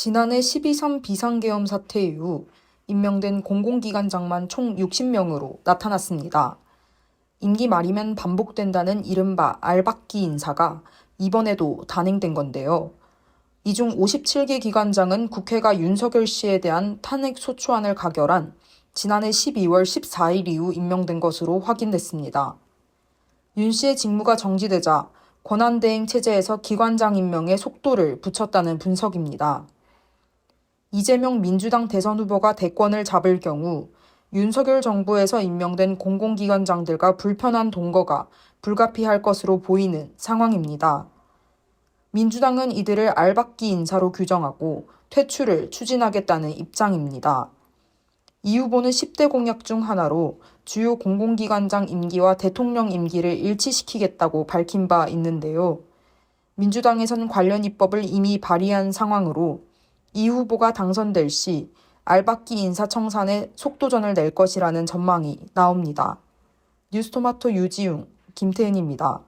지난해 12.3 비상계엄 사태 이후 임명된 공공기관장만 총 60명으로 나타났습니다. 임기 말이면 반복된다는 이른바 알박기 인사가 이번에도 단행된 건데요. 이 중 57개 기관장은 국회가 윤석열 씨에 대한 탄핵 소추안을 가결한 지난해 12월 14일 이후 임명된 것으로 확인됐습니다. 윤 씨의 직무가 정지되자 권한대행 체제에서 기관장 임명에 속도를 붙였다는 분석입니다. 이재명 민주당 대선 후보가 대권을 잡을 경우 윤석열 정부에서 임명된 공공기관장들과 불편한 동거가 불가피할 것으로 보이는 상황입니다. 민주당은 이들을 알박기 인사로 규정하고 퇴출을 추진하겠다는 입장입니다. 이 후보는 10대 공약 중 하나로 주요 공공기관장 임기와 대통령 임기를 일치시키겠다고 밝힌 바 있는데요. 민주당에선 관련 입법을 이미 발의한 상황으로 이 후보가 당선될 시 알박기 인사청산에 속도전을 낼 것이라는 전망이 나옵니다. 뉴스토마토 유지웅, 김태은입니다.